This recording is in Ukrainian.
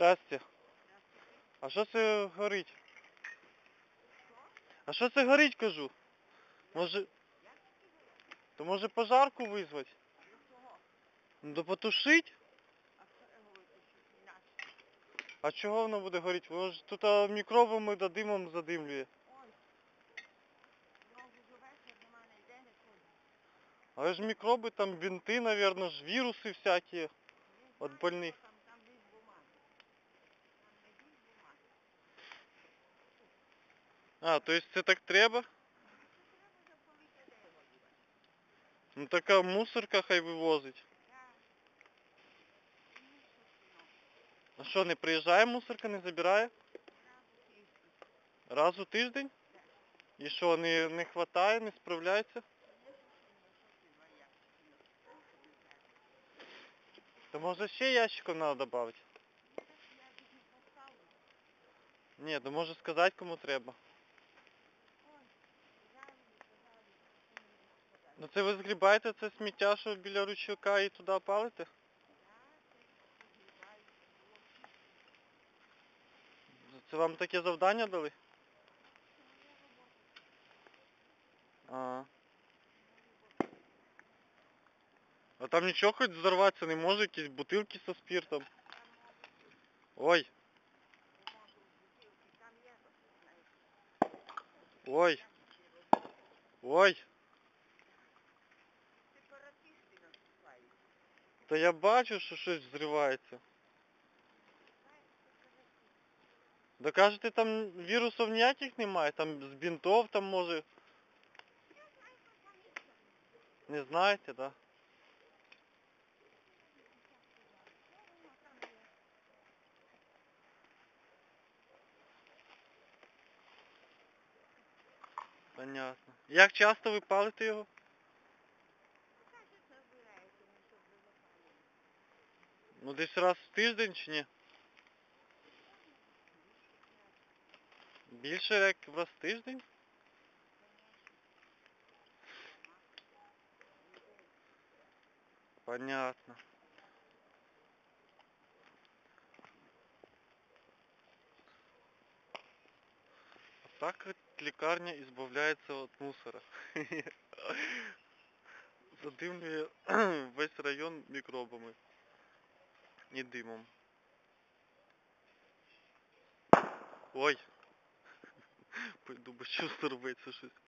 Здрасте. А що це горить? А що це горить, кажу? Може... То може пожарку визвати? Ну то потушить? А чого воно буде горіти? Воно ж тут мікробами да димом задимлює. Але ж мікроби там бінти, навірно, ж віруси всякі от больних. А, то есть це так треба? Ну така мусорка хай вивозить. А що, не приїжджає мусорка, не забирає? Раз у тиждень? І що, не, не хватає, не справляється? То може ще ящиком треба додати? Ні, то може сказати кому треба. Ну це ви згрібаєте це сміття, що біля ручейка і туди палите? Це вам таке завдання дали? А. А там нічого хоч взорватися не може, якісь бутилки со спиртом. Ой. Ой. Ой. Та я бачу, що щось взривається. Да кажете, там вірусів ніяких немає, там з бінтов там може. Не знаєте, да? Понятно. Як часто ви палите його? Ну десь раз в тиждень чи ні? Більше як раз в тиждень? Понятно. Так вот лекарня избавляется от мусора. Задымлює весь район мікробами і димом. Ой. Пойду, бо що рветься щось.